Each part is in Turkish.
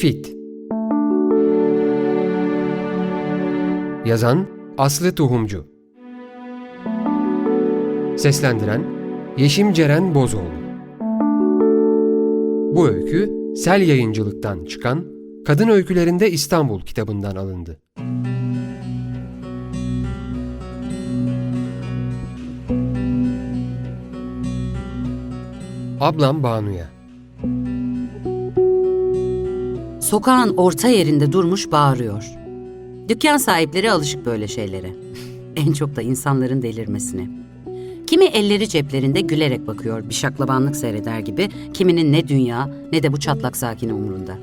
Fit. Yazan Aslı Tohumcu Seslendiren Yeşim Ceren Bozoğlu. Bu öykü Sel Yayıncılık'tan çıkan Kadın Öykülerinde İstanbul kitabından alındı. Ablam Banu'ya Sokağın orta yerinde durmuş bağırıyor. Dükkan sahipleri alışık böyle şeylere. En çok da insanların delirmesine. Kimi elleri ceplerinde gülerek bakıyor bir şaklabanlık seyreder gibi, kiminin ne dünya ne de bu çatlak sakin umurunda.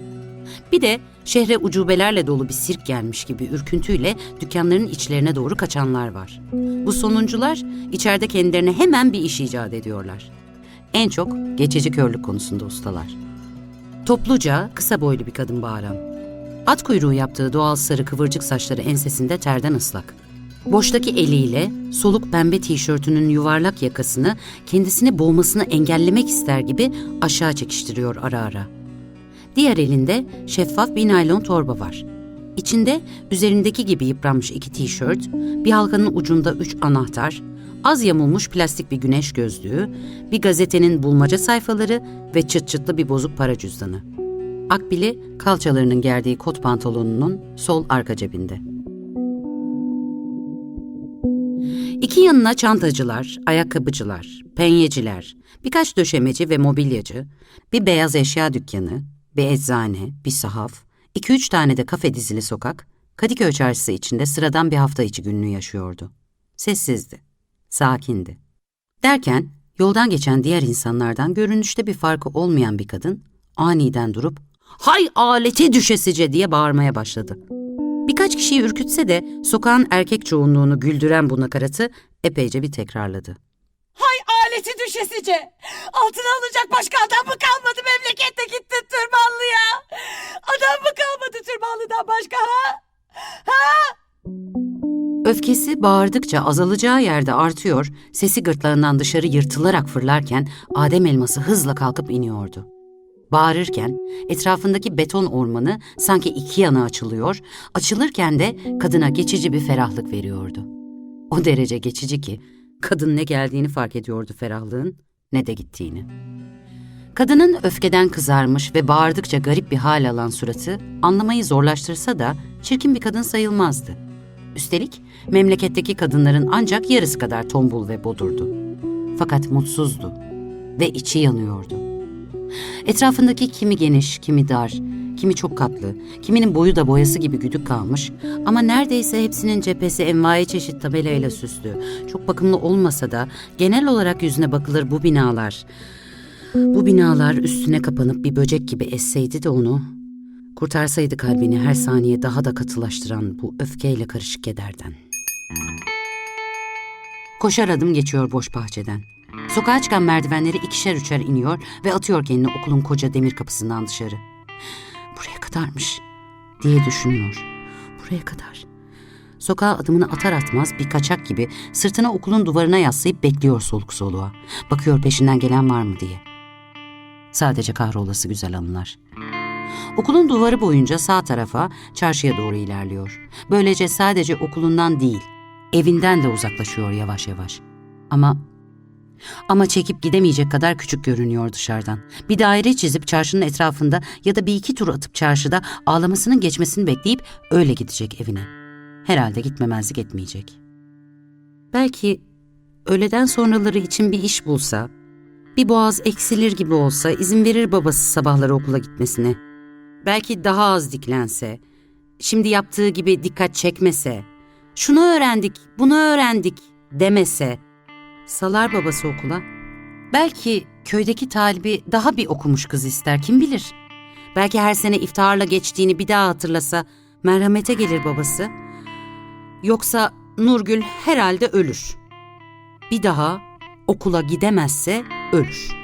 Bir de şehre ucubelerle dolu bir sirk gelmiş gibi ürküntüyle dükkanların içlerine doğru kaçanlar var. Bu sonuncular içeride kendilerine hemen bir iş icat ediyorlar. En çok geçici körlük konusunda ustalar. Topluca kısa boylu bir kadın bağıran. At kuyruğu yaptığı doğal sarı kıvırcık saçları ensesinde terden ıslak. Boştaki eliyle soluk pembe tişörtünün yuvarlak yakasını kendisini boğmasını engellemek ister gibi aşağı çekiştiriyor ara ara. Diğer elinde şeffaf bir naylon torba var. İçinde üzerindeki gibi yıpranmış iki tişört, bir halkanın ucunda üç anahtar, az yamulmuş plastik bir güneş gözlüğü, bir gazetenin bulmaca sayfaları ve çıt çıtlı bir bozuk para cüzdanı. Akbili kalçalarının gerdiği kot pantolonunun sol arka cebinde. İki yanına çantacılar, ayakkabıcılar, penyeciler, birkaç döşemeci ve mobilyacı, bir beyaz eşya dükkanı, bir eczane, bir sahaf, iki üç tane de kafe dizili sokak, Kadıköy çarşısı içinde sıradan bir hafta içi günlüğü yaşıyordu. Sessizdi, sakindi. Derken yoldan geçen diğer insanlardan görünüşte bir farkı olmayan bir kadın aniden durup ''Hay aleti düşesice!'' diye bağırmaya başladı. Birkaç kişiyi ürkütse de sokağın erkek çoğunluğunu güldüren bu nakaratı epeyce bir tekrarladı. Hay aleti düşesice. Altına alacak başka adam mı kalmadı memlekette gitti Tırmanlı'ya? Adam mı kalmadı Tırmanlı'dan başka ha? Ha? Öfkesi bağırdıkça azalacağı yerde artıyor, sesi gırtlağından dışarı yırtılarak fırlarken Adem elması hızla kalkıp iniyordu. Bağırırken etrafındaki beton ormanı sanki iki yana açılıyor, açılırken de kadına geçici bir ferahlık veriyordu. O derece geçici ki kadın ne geldiğini fark ediyordu ferahlığın ne de gittiğini. Kadının öfkeden kızarmış ve bağırdıkça garip bir hal alan suratı anlamayı zorlaştırsa da çirkin bir kadın sayılmazdı. Üstelik memleketteki kadınların ancak yarısı kadar tombul ve bodurdu. Fakat mutsuzdu ve içi yanıyordu. Etrafındaki kimi geniş, kimi dar, kimi çok katlı, kiminin boyu da boyası gibi güdük kalmış ama neredeyse hepsinin cephesi envai çeşit tabelayla süslü. Çok bakımlı olmasa da genel olarak yüzüne bakılır bu binalar. Bu binalar üstüne kapanıp bir böcek gibi esseydi de onu, kurtarsaydı kalbini her saniye daha da katılaştıran bu öfkeyle karışık kederden. Koşar adım geçiyor boş bahçeden. Sokağa çıkan merdivenleri ikişer üçer iniyor ve atıyor kendini okulun koca demir kapısından dışarı. Buraya kadarmış diye düşünüyor. Buraya kadar. Sokağa adımını atar atmaz bir kaçak gibi sırtına okulun duvarına yaslayıp bekliyor soluk soluğa. Bakıyor peşinden gelen var mı diye. Sadece kahrolası güzel anılar. Okulun duvarı boyunca sağ tarafa çarşıya doğru ilerliyor. Böylece sadece okulundan değil, evinden de uzaklaşıyor yavaş yavaş. Ama ama çekip gidemeyecek kadar küçük görünüyor dışarıdan. Bir daire çizip çarşının etrafında ya da bir iki tur atıp çarşıda ağlamasının geçmesini bekleyip öyle gidecek evine. Herhalde gitmemezlik etmeyecek. Belki öğleden sonraları için bir iş bulsa, bir boğaz eksilir gibi olsa izin verir babası sabahları okula gitmesine. Belki daha az diklense, şimdi yaptığı gibi dikkat çekmese, şunu öğrendik, bunu öğrendik demese, salar babası okula. Belki köydeki talibi daha bir okumuş kız ister kim bilir. Belki her sene iftiharla geçtiğini bir daha hatırlasa merhamete gelir babası. Yoksa Nurgül herhalde ölür. Bir daha okula gidemezse ölür.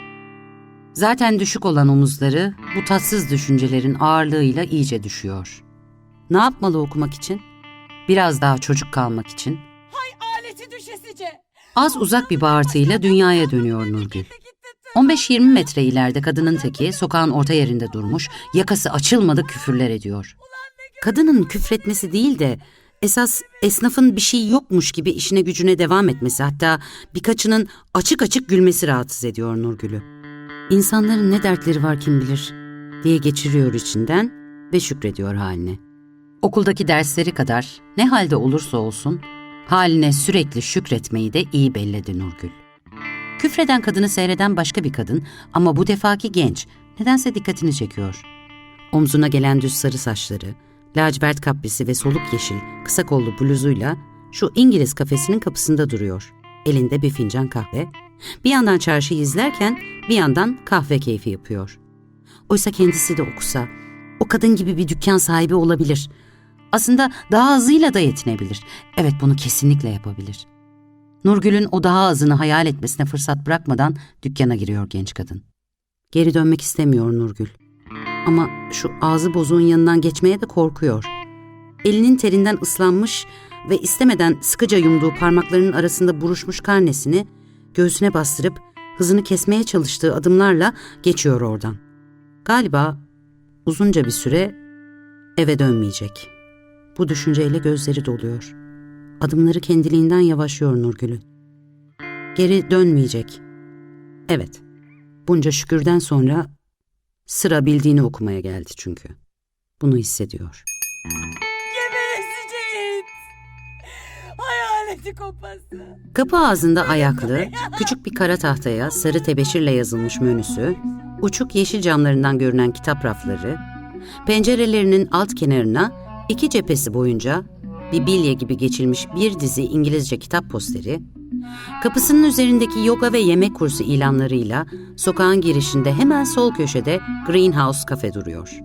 Zaten düşük olan omuzları bu tatsız düşüncelerin ağırlığıyla iyice düşüyor. Ne yapmalı okumak için? Biraz daha çocuk kalmak için. Hay aleti düşesice. Az uzak bir bağırtıyla dünyaya dönüyor Nurgül. 15 15-20 metre ileride kadının teki sokağın orta yerinde durmuş, yakası açılmadı küfürler ediyor. Kadının küfretmesi değil de esas esnafın bir şey yokmuş gibi işine gücüne devam etmesi hatta birkaçının açık açık gülmesi rahatsız ediyor Nurgül'ü. İnsanların ne dertleri var kim bilir diye geçiriyor içinden ve şükrediyor haline. Okuldaki dersleri kadar ne halde olursa olsun haline sürekli şükretmeyi de iyi belledi Nurgül. Küfreden kadını seyreden başka bir kadın ama bu defaki genç nedense dikkatini çekiyor. Omzuna gelen düz sarı saçları, lacivert kaprisi ve soluk yeşil kısa kollu bluzuyla şu İngiliz kafesinin kapısında duruyor. Elinde bir fincan kahve. Bir yandan çarşıyı izlerken bir yandan kahve keyfi yapıyor. Oysa kendisi de okusa, o kadın gibi bir dükkan sahibi olabilir. Aslında daha azıyla da yetinebilir. Evet bunu kesinlikle yapabilir. Nurgül'ün o daha azını hayal etmesine fırsat bırakmadan dükkana giriyor genç kadın. Geri dönmek istemiyor Nurgül. Ama şu ağzı bozuğun yanından geçmeye de korkuyor. Elinin terinden ıslanmış ve istemeden sıkıca yumduğu parmaklarının arasında buruşmuş karnesini göğsüne bastırıp hızını kesmeye çalıştığı adımlarla geçiyor oradan. Galiba uzunca bir süre eve dönmeyecek. Bu düşünceyle gözleri doluyor. Adımları kendiliğinden yavaşlıyor Nurgül'ün. Geri dönmeyecek. Evet, bunca şükürden sonra sıra bildiğini okumaya geldi çünkü. Bunu hissediyor. Kapı ağzında ayaklı, küçük bir kara tahtaya sarı tebeşirle yazılmış menüsü, uçuk yeşil camlarından görünen kitap rafları, pencerelerinin alt kenarına iki cephesi boyunca bir bilye gibi geçilmiş bir dizi İngilizce kitap posteri, kapısının üzerindeki yoga ve yemek kursu ilanlarıyla sokağın girişinde hemen sol köşede Greenhouse kafe duruyor.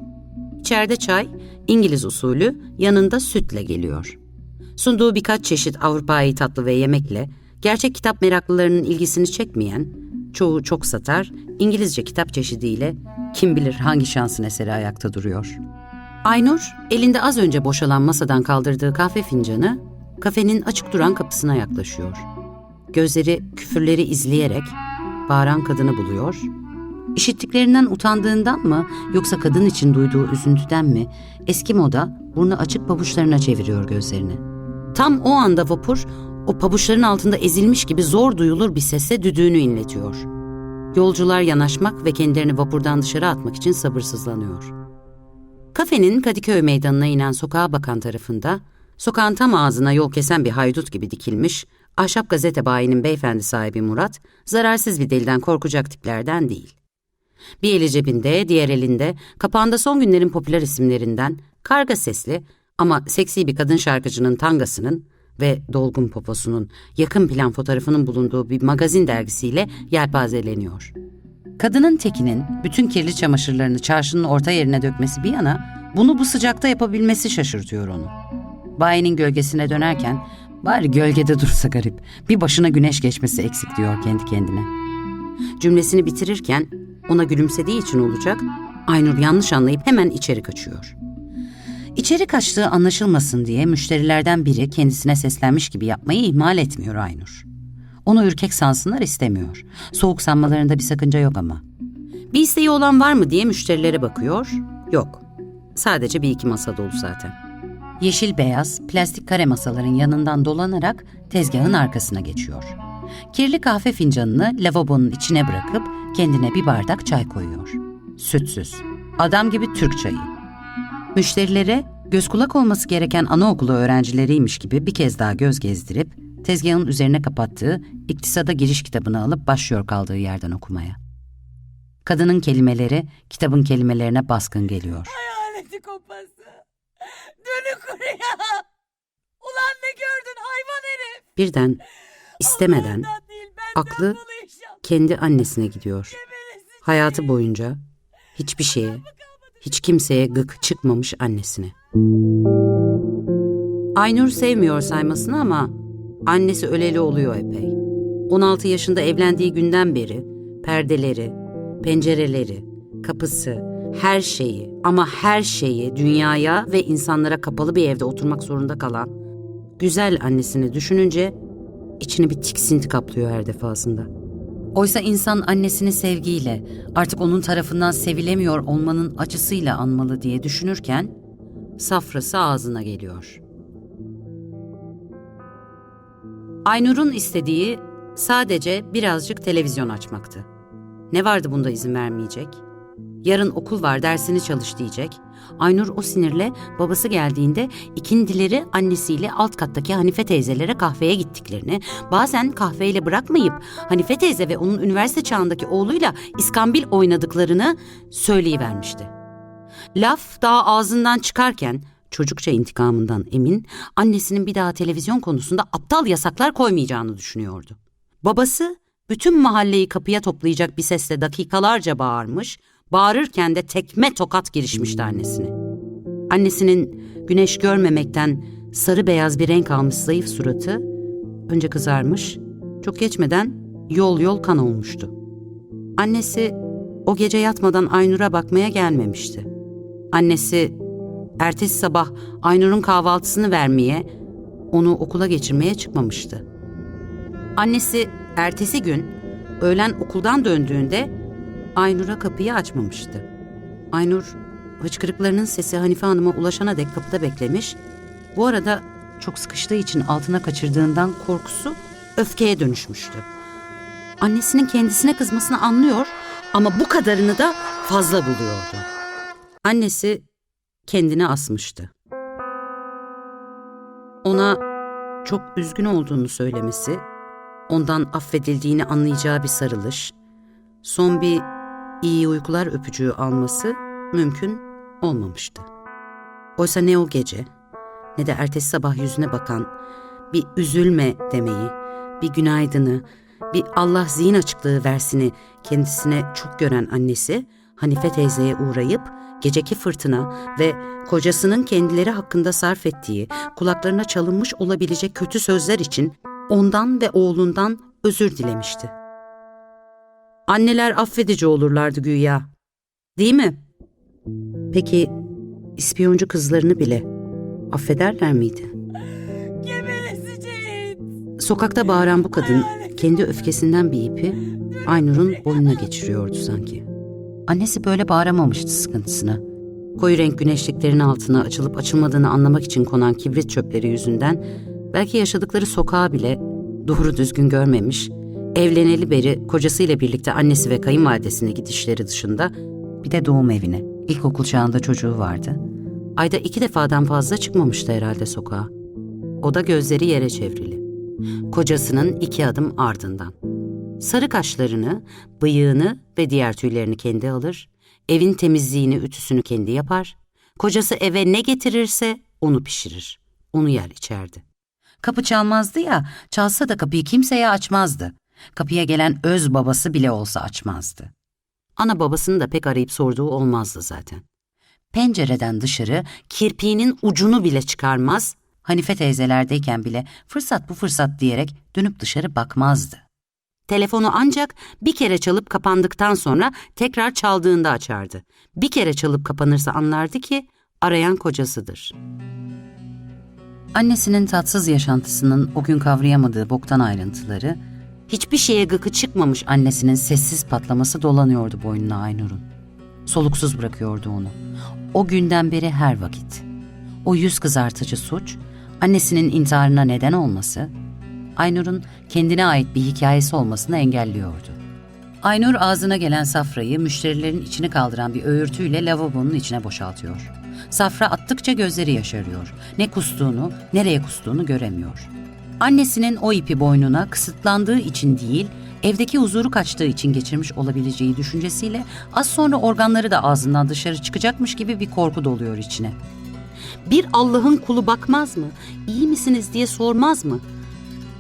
İçeride çay, İngiliz usulü, yanında sütle geliyor. Sunduğu birkaç çeşit Avrupa'yı tatlı ve yemekle gerçek kitap meraklılarının ilgisini çekmeyen, çoğu çok satar, İngilizce kitap çeşidiyle kim bilir hangi şansın eseri ayakta duruyor. Aynur, elinde az önce boşalan masadan kaldırdığı kahve fincanı, kafenin açık duran kapısına yaklaşıyor. Gözleri küfürleri izleyerek bağıran kadını buluyor. İşittiklerinden utandığından mı yoksa kadın için duyduğu üzüntüden mi eski moda burnu açık pabuçlarına çeviriyor gözlerini. Tam o anda vapur o pabuçların altında ezilmiş gibi zor duyulur bir sesle düdüğünü inletiyor. Yolcular yanaşmak ve kendilerini vapurdan dışarı atmak için sabırsızlanıyor. Kafenin Kadıköy meydanına inen sokağa bakan tarafında, sokağın tam ağzına yol kesen bir haydut gibi dikilmiş, ahşap gazete bayinin beyefendi sahibi Murat, zararsız bir deliden korkacak tiplerden değil. Bir eli cebinde, diğer elinde, kapağında son günlerin popüler isimlerinden, karga sesli ama seksi bir kadın şarkıcının tangasının ve dolgun poposunun yakın plan fotoğrafının bulunduğu bir magazin dergisiyle yelpazeleniyor. Kadının tekinin bütün kirli çamaşırlarını çarşının orta yerine dökmesi bir yana, bunu bu sıcakta yapabilmesi şaşırtıyor onu. Bayinin gölgesine dönerken, bari gölgede dursa garip, bir başına güneş geçmesi eksik diyor kendi kendine. Cümlesini bitirirken, ona gülümsediği için olacak, Aynur yanlış anlayıp hemen içeri kaçıyor. İçeri kaçtığı anlaşılmasın diye müşterilerden biri kendisine seslenmiş gibi yapmayı ihmal etmiyor Aynur. Onu ürkek sansınlar istemiyor. Soğuk sanmalarında bir sakınca yok ama. Bir isteği olan var mı diye müşterilere bakıyor. Yok. Sadece bir iki masa dolu zaten. Yeşil beyaz plastik kare masaların yanından dolanarak tezgahın arkasına geçiyor. Kirli kahve fincanını lavabonun içine bırakıp kendine bir bardak çay koyuyor. Sütsüz. Adam gibi Türk çayı. Müşterilere göz kulak olması gereken anaokulu öğrencileriymiş gibi bir kez daha göz gezdirip tezgahın üzerine kapattığı iktisada giriş kitabını alıp başlıyor kaldığı yerden okumaya. Kadının kelimeleri kitabın kelimelerine baskın geliyor. Hayaleti kopası. Dönü kuruya. Ulan ne gördün hayvan herif. Birden istemeden değil, aklı kendi annesine gidiyor. Hayatı boyunca hiçbir şeye, hiç kimseye gık çıkmamış annesine. Aynur sevmiyor saymasını ama annesi öleli oluyor epey. 16 yaşında evlendiği günden beri perdeleri, pencereleri, kapısı, her şeyi ama her şeyi dünyaya ve insanlara kapalı bir evde oturmak zorunda kalan güzel annesini düşününce içini bir tiksinti kaplıyor her defasında. Oysa insan annesini sevgiyle, artık onun tarafından sevilemiyor olmanın acısıyla anmalı diye düşünürken, safrası ağzına geliyor. Aynur'un istediği sadece birazcık televizyon açmaktı. Ne vardı bunda izin vermeyecek? Yarın okul var dersini çalış diyecek. Aynur o sinirle babası geldiğinde ikindileri annesiyle alt kattaki Hanife teyzelere kahveye gittiklerini, bazen kahveyle bırakmayıp Hanife teyze ve onun üniversite çağındaki oğluyla iskambil oynadıklarını söyleyivermişti. Laf daha ağzından çıkarken çocukça intikamından emin annesinin bir daha televizyon konusunda aptal yasaklar koymayacağını düşünüyordu. Babası bütün mahalleyi kapıya toplayacak bir sesle dakikalarca bağırmış, bağırırken de tekme tokat girişmişti annesine. Annesinin güneş görmemekten sarı beyaz bir renk almış zayıf suratı önce kızarmış, çok geçmeden yol yol kan olmuştu. Annesi o gece yatmadan Aynur'a bakmaya gelmemişti. Annesi ertesi sabah Aynur'un kahvaltısını vermeye, onu okula geçirmeye çıkmamıştı. Annesi ertesi gün öğlen okuldan döndüğünde Aynur'a kapıyı açmamıştı. Aynur hıçkırıklarının sesi Hanife Hanım'a ulaşana dek kapıda beklemiş. Bu arada çok sıkıştığı için altına kaçırdığından korkusu öfkeye dönüşmüştü. Annesinin kendisine kızmasını anlıyor ama bu kadarını da fazla buluyordu. Annesi kendini asmıştı. Ona çok üzgün olduğunu söylemesi, ondan affedildiğini anlayacağı bir sarılış, son bir iyi uykular öpücüğü alması mümkün olmamıştı. Oysa ne o gece ne de ertesi sabah yüzüne bakan bir üzülme demeyi, bir günaydını, bir Allah zihin açıklığı versini kendisine çok gören annesi Hanife teyzeye uğrayıp geceki fırtına ve kocasının kendileri hakkında sarf ettiği kulaklarına çalınmış olabilecek kötü sözler için ondan ve oğlundan özür dilemişti. Anneler affedici olurlardı güya. Değil mi? Peki ispiyoncu kızlarını bile affederler miydi? Sokakta bağıran bu kadın kendi öfkesinden bir ipi Aynur'un boynuna geçiriyordu sanki. Annesi böyle bağıramamıştı sıkıntısına. Koyu renk güneşliklerin altına açılıp açılmadığını anlamak için konan kibrit çöpleri yüzünden belki yaşadıkları sokağı bile doğru düzgün görmemiş, evleneli beri kocasıyla birlikte annesi ve kayınvalidesine gidişleri dışında bir de doğum evine. İlkokul çağında çocuğu vardı. Ayda iki defadan fazla çıkmamıştı herhalde sokağa. O da gözleri yere çevrili. Kocasının iki adım ardından. Sarı kaşlarını, bıyığını ve diğer tüylerini kendi alır, evin temizliğini, ütüsünü kendi yapar, kocası eve ne getirirse onu pişirir, onu yer içerdi. Kapı çalmazdı ya, çalsa da kapıyı kimseye açmazdı. Kapıya gelen öz babası bile olsa açmazdı. Ana babasını da pek arayıp sorduğu olmazdı zaten. Pencereden dışarı kirpiğinin ucunu bile çıkarmaz, Hanife teyzelerdeyken bile fırsat bu fırsat diyerek dönüp dışarı bakmazdı. Telefonu ancak bir kere çalıp kapandıktan sonra tekrar çaldığında açardı. Bir kere çalıp kapanırsa anlardı ki arayan kocasıdır. Annesinin tatsız yaşantısının o gün kavrayamadığı boktan ayrıntıları, hiçbir şeye gıkı çıkmamış annesinin sessiz patlaması dolanıyordu boynuna Aynur'un. Soluksuz bırakıyordu onu. O günden beri her vakit. O yüz kızartıcı suç, annesinin intiharına neden olması, Aynur'un kendine ait bir hikayesi olmasını engelliyordu. Aynur ağzına gelen safrayı müşterilerin içine kaldıran bir öğürtüyle lavabonun içine boşaltıyor. Safra attıkça gözleri yaşarıyor. Ne kustuğunu, nereye kustuğunu göremiyor. Annesinin o ipi boynuna kısıtlandığı için değil, evdeki huzuru kaçtığı için geçirmiş olabileceği düşüncesiyle az sonra organları da ağzından dışarı çıkacakmış gibi bir korku doluyor içine. Bir Allah'ın kulu bakmaz mı? İyi misiniz diye sormaz mı?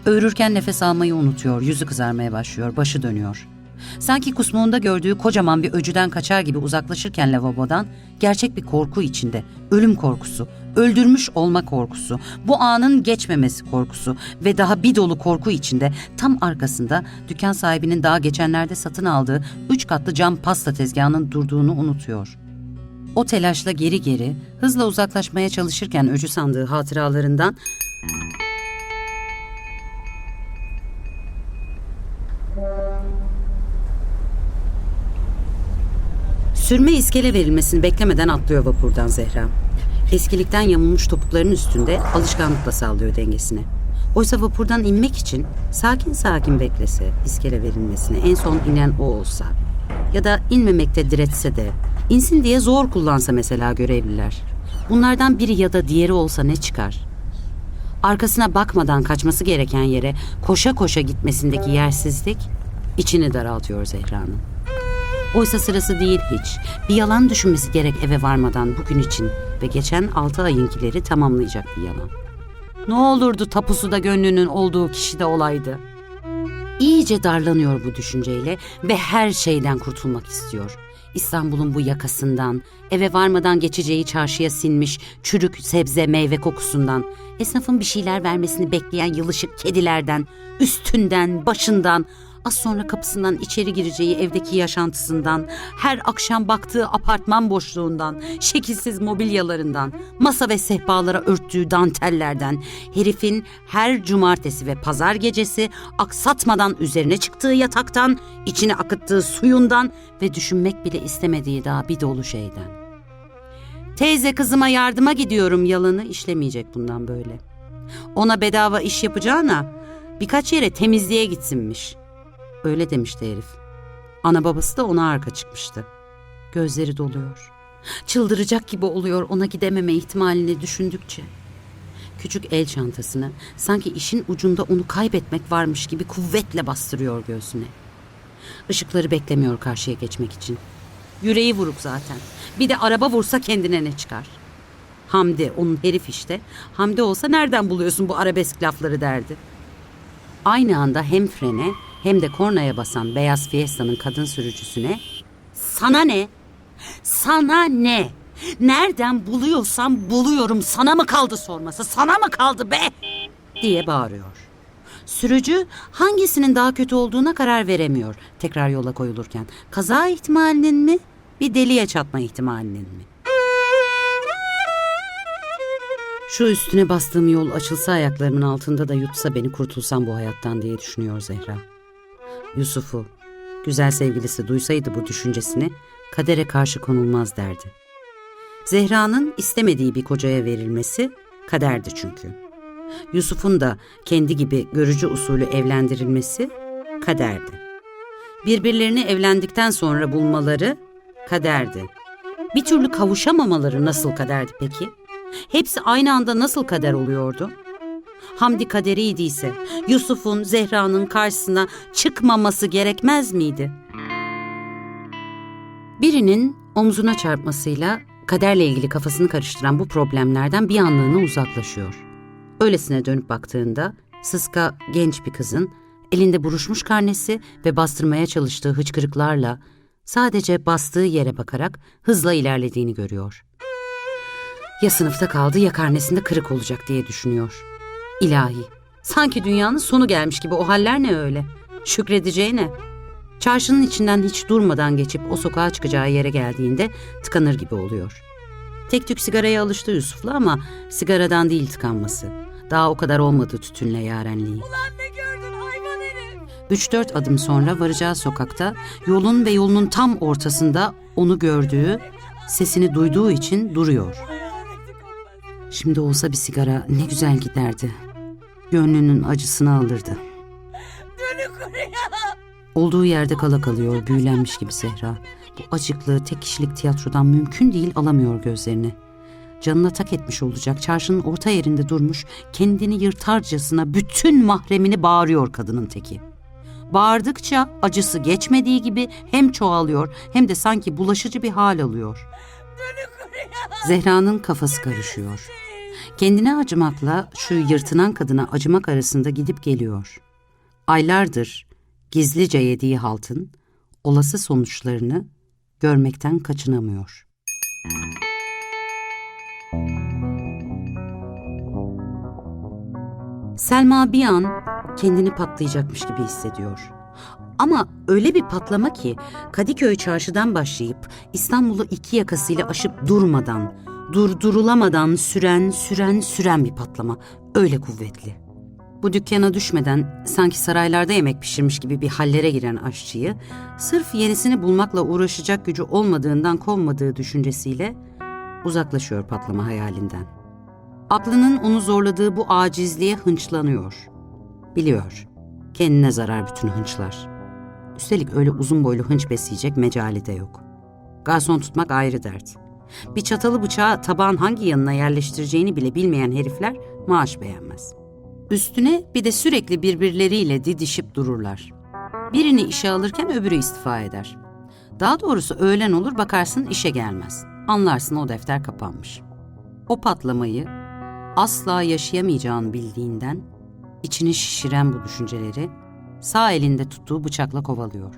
Öğürürken nefes almayı unutuyor, yüzü kızarmaya başlıyor, başı dönüyor. Sanki kusmuğunda gördüğü kocaman bir öcüden kaçar gibi uzaklaşırken lavabodan gerçek bir korku içinde, ölüm korkusu, öldürmüş olma korkusu, bu anın geçmemesi korkusu ve daha bir dolu korku içinde tam arkasında dükkan sahibinin daha geçenlerde satın aldığı üç katlı cam pasta tezgahının durduğunu unutuyor. O telaşla geri geri, hızla uzaklaşmaya çalışırken öcü sandığı hatıralarından Sürme iskele verilmesini beklemeden atlıyor vapurdan Zehra. Eskilikten yamulmuş topuklarının üstünde alışkanlıkla sallıyor dengesini. Oysa vapurdan inmek için sakin sakin beklese iskele verilmesini en son inen o olsa ya da inmemekte diretse de insin diye zor kullansa mesela görevliler. Bunlardan biri ya da diğeri olsa ne çıkar? Arkasına bakmadan kaçması gereken yere koşa koşa gitmesindeki yersizlik içini daraltıyor Zehra'nın. Oysa sırası değil hiç. Bir yalan düşünmesi gerek eve varmadan bugün için ve geçen altı ayınkileri tamamlayacak bir yalan. Ne olurdu tapusu da gönlünün olduğu kişi de olaydı. İyice darlanıyor bu düşünceyle ve her şeyden kurtulmak istiyor. İstanbul'un bu yakasından, eve varmadan geçeceği çarşıya sinmiş çürük sebze meyve kokusundan, esnafın bir şeyler vermesini bekleyen yılışık kedilerden, üstünden, başından, az sonra kapısından içeri gireceği evdeki yaşantısından, her akşam baktığı apartman boşluğundan, şekilsiz mobilyalarından, masa ve sehpalara örttüğü dantellerden, herifin her cumartesi ve pazar gecesi aksatmadan üzerine çıktığı yataktan, içine akıttığı suyundan ve düşünmek bile istemediği daha bir dolu şeyden. Teyze kızıma yardıma gidiyorum yalanı işlemeyecek bundan böyle. Ona bedava iş yapacağına birkaç yere temizliğe gitsinmiş. Öyle demişti herif. Ana babası da ona arka çıkmıştı. Gözleri doluyor. Çıldıracak gibi oluyor ona gidememe ihtimalini düşündükçe. Küçük el çantasını sanki işin ucunda onu kaybetmek varmış gibi kuvvetle bastırıyor göğsüne. Işıkları beklemiyor karşıya geçmek için. Yüreği vuruk zaten. Bir de araba vursa kendine ne çıkar? Hamdi onun herif işte. Hamdi olsa nereden buluyorsun bu arabesk lafları derdi. Aynı anda hem frene hem de kornaya basan beyaz Fiesta'nın kadın sürücüsüne sana ne? Sana ne? Nereden buluyorsam buluyorum sana mı kaldı sorması sana mı kaldı be? diye bağırıyor. Sürücü hangisinin daha kötü olduğuna karar veremiyor tekrar yola koyulurken. Kaza ihtimalinin mi bir deliye çatma ihtimalinin mi? Şu üstüne bastığım yol açılsa ayaklarımın altında da yutsa beni kurtulsam bu hayattan diye düşünüyor Zehra. Yusuf'u, güzel sevgilisi duysaydı bu düşüncesini kadere karşı konulmaz derdi. Zehra'nın istemediği bir kocaya verilmesi kaderdi çünkü. Yusuf'un da kendi gibi görücü usulü evlendirilmesi kaderdi. Birbirlerini evlendikten sonra bulmaları kaderdi. Bir türlü kavuşamamaları nasıl kaderdi peki? Hepsi aynı anda nasıl kader oluyordu? Hamdi kaderiydiyse Yusuf'un Zehra'nın karşısına çıkmaması gerekmez miydi? Birinin omzuna çarpmasıyla kaderle ilgili kafasını karıştıran bu problemlerden bir anlığına uzaklaşıyor. Öylesine dönüp baktığında Sıska genç bir kızın elinde buruşmuş karnesi ve bastırmaya çalıştığı hıçkırıklarla sadece bastığı yere bakarak hızla ilerlediğini görüyor. Ya sınıfta kaldı ya karnesinde kırık olacak diye düşünüyor. İlahi, sanki dünyanın sonu gelmiş gibi o haller ne öyle? Şükredeceği ne? Çarşının içinden hiç durmadan geçip o sokağa çıkacağı yere geldiğinde tıkanır gibi oluyor. Tek tük sigaraya alıştı Yusuf'la ama sigaradan değil tıkanması. Daha o kadar olmadı tütünle yarenliği. Ulan ne gördün hayvan herif? Üç dört adım sonra varacağı sokakta yolun ve yolunun tam ortasında onu gördüğü, sesini duyduğu için duruyor. Şimdi olsa bir sigara ne güzel giderdi. Gönlünün acısını alırdı. Olduğu yerde kala kalıyor, büyülenmiş gibi Zehra. Bu acıklı, tek kişilik tiyatrodan mümkün değil alamıyor gözlerini. Canına tak etmiş olacak, çarşının orta yerinde durmuş, kendini yırtarcasına bütün mahremini bağırıyor kadının teki. Bağırdıkça acısı geçmediği gibi hem çoğalıyor hem de sanki bulaşıcı bir hal alıyor. Zehra'nın kafası karışıyor. Kendine acımakla şu yırtınan kadına acımak arasında gidip geliyor. Aylardır gizlice yediği haltın olası sonuçlarını görmekten kaçınamıyor. Selma bir an kendini patlayacakmış gibi hissediyor. Ama öyle bir patlama ki Kadıköy çarşıdan başlayıp İstanbul'u iki yakasıyla aşıp durmadan, durdurulamadan süren, süren, süren bir patlama. Öyle kuvvetli. Bu dükkana düşmeden sanki saraylarda yemek pişirmiş gibi bir hallere giren aşçıyı sırf yenisini bulmakla uğraşacak gücü olmadığından kovmadığı düşüncesiyle uzaklaşıyor patlama hayalinden. Aklının onu zorladığı bu acizliğe hınçlanıyor. Biliyor, kendine zarar bütün hınçlar. Üstelik öyle uzun boylu hınç besleyecek mecali de yok. Garson tutmak ayrı dert. Bir çatalı bıçağı tabağın hangi yanına yerleştireceğini bile bilmeyen herifler maaş beğenmez. Üstüne bir de sürekli birbirleriyle didişip dururlar. Birini işe alırken öbürü istifa eder. Daha doğrusu öğlen olur bakarsın işe gelmez. Anlarsın o defter kapanmış. O patlamayı asla yaşayamayacağını bildiğinden içini şişiren bu düşünceleri sağ elinde tuttuğu bıçakla kovalıyor.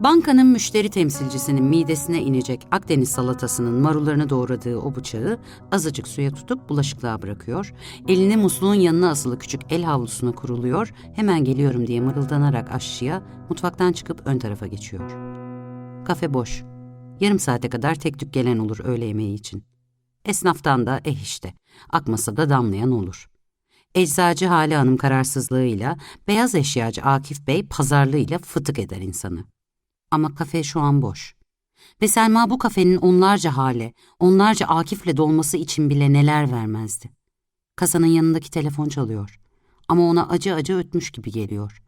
Bankanın müşteri temsilcisinin midesine inecek Akdeniz salatasının marullarını doğradığı o bıçağı azıcık suya tutup bulaşıklığa bırakıyor. Elini musluğun yanına asılı küçük el havlusuna kuruluyor. Hemen geliyorum diye mırıldanarak aşçıya mutfaktan çıkıp ön tarafa geçiyor. Kafe boş. Yarım saate kadar tek tük gelen olur öğle yemeği için. Esnaftan da eh işte. Akmasa da damlayan olur. Eczacı Hale Hanım kararsızlığıyla, beyaz eşyacı Akif Bey pazarlığıyla fıtık eder insanı. Ama kafe şu an boş. Ve Selma bu kafenin onlarca hale, onlarca Akif'le dolması için bile neler vermezdi. Kasanın yanındaki telefon çalıyor. Ama ona acı acı ötmüş gibi geliyor.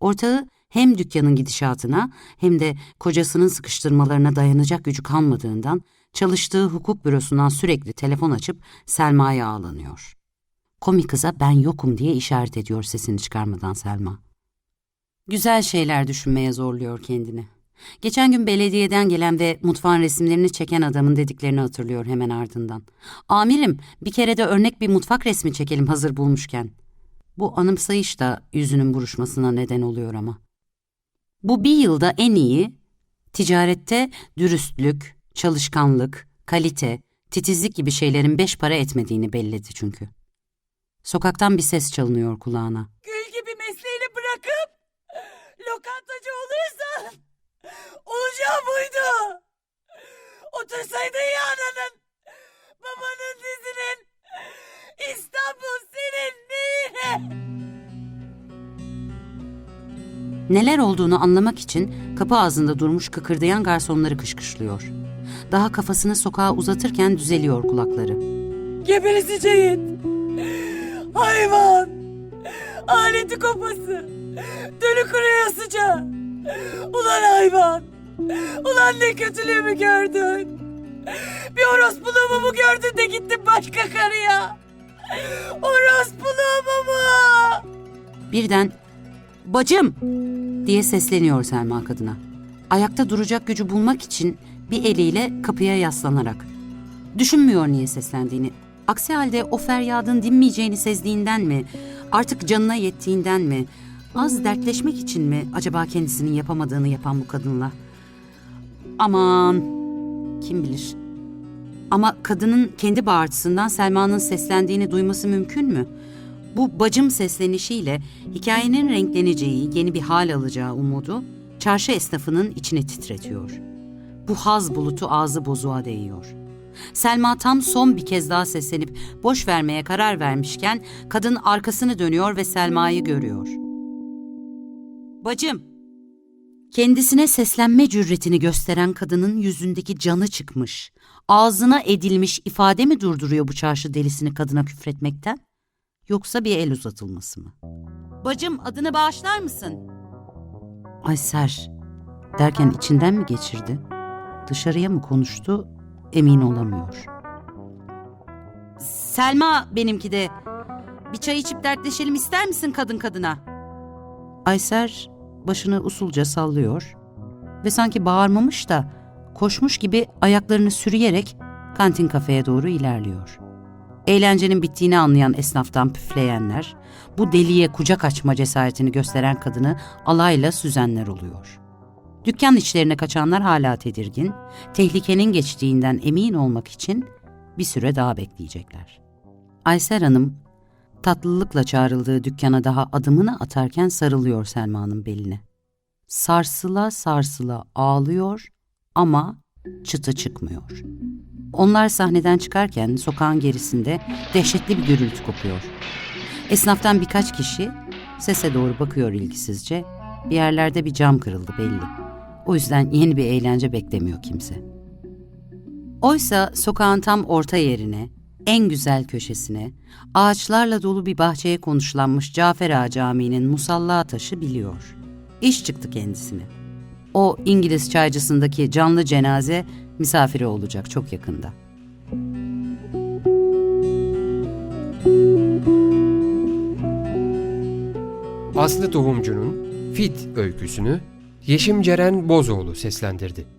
Ortağı hem dükkanın gidişatına hem de kocasının sıkıştırmalarına dayanacak gücü kalmadığından çalıştığı hukuk bürosundan sürekli telefon açıp Selma'ya ağlanıyor. Komik kıza ben yokum diye işaret ediyor sesini çıkarmadan Selma. Güzel şeyler düşünmeye zorluyor kendini. Geçen gün belediyeden gelen ve mutfağın resimlerini çeken adamın dediklerini hatırlıyor hemen ardından. Amirim bir kere de örnek bir mutfak resmi çekelim hazır bulmuşken. Bu anımsayış da yüzünün buruşmasına neden oluyor ama. Bu bir yılda en iyi, ticarette dürüstlük, çalışkanlık, kalite, titizlik gibi şeylerin beş para etmediğini belledi çünkü. Sokaktan bir ses çalınıyor kulağına. Gül gibi mesleğini bırakıp lokantacı olursan olacağı buydu. Otursaydın ya ananın, babanın dizinin İstanbul senin neyine? Neler olduğunu anlamak için kapı ağzında durmuş kıkırdayan garsonları kışkışlıyor. Daha kafasını sokağa uzatırken düzeliyor kulakları. Gebereseceğin. Hayvan. Aleti kopası. Dölü kuruyasıca. Ulan hayvan. Ulan ne kötülüğümü gördün. Bir orospuluğumu mu gördün de gittin başka karıya. Orospuluğumu mu? Birden bacım diye sesleniyor Selma kadına. Ayakta duracak gücü bulmak için bir eliyle kapıya yaslanarak. Düşünmüyor niye seslendiğini. Aksi halde o feryadın dinmeyeceğini sezdiğinden mi? Artık canına yettiğinden mi? Az dertleşmek için mi acaba kendisinin yapamadığını yapan bu kadınla? Aman kim bilir. Ama kadının kendi bağırtısından Selma'nın seslendiğini duyması mümkün mü? Bu bacım seslenişiyle hikayenin renkleneceği, yeni bir hal alacağı umudu çarşı esnafının içini titretiyor. Bu haz bulutu ağzı bozuğa değiyor. Selma tam son bir kez daha seslenip boş vermeye karar vermişken kadın arkasını dönüyor ve Selma'yı görüyor. Bacım! Kendisine seslenme cüretini gösteren kadının yüzündeki canı çıkmış, ağzına edilmiş ifade mi durduruyor bu çarşı delisini kadına küfretmekten? Yoksa bir el uzatılması mı? Bacım adını bağışlar mısın? Ayser derken içinden mi geçirdi? Dışarıya mı konuştu? Emin olamıyor. Selma benimki de. Bir çay içip dertleşelim ister misin kadın kadına? Ayser başını usulca sallıyor ve sanki bağırmamış da koşmuş gibi ayaklarını sürüyerek kantin kafeye doğru ilerliyor. Eğlencenin bittiğini anlayan esnaftan püfleyenler, bu deliye kucak açma cesaretini gösteren kadını alayla süzenler oluyor. Dükkan içlerine kaçanlar hala tedirgin, tehlikenin geçtiğinden emin olmak için bir süre daha bekleyecekler. Ayser Hanım, tatlılıkla çağrıldığı dükkana daha adımını atarken sarılıyor Selma'nın beline. Sarsıla sarsıla ağlıyor ama çıtı çıkmıyor. Onlar sahneden çıkarken sokağın gerisinde dehşetli bir gürültü kopuyor. Esnaftan birkaç kişi sese doğru bakıyor ilgisizce. Bir yerlerde bir cam kırıldı belli. O yüzden yeni bir eğlence beklemiyor kimse. Oysa sokağın tam orta yerine, en güzel köşesine, ağaçlarla dolu bir bahçeye konuşlanmış Cafer Ağa Camii'nin musalla taşı biliyor. İş çıktı kendisine. O İngiliz çaycısındaki canlı cenaze misafiri olacak çok yakında. Aslı Tohumcu'nun Fit öyküsünü Yeşim Ceren Bozoğlu seslendirdi.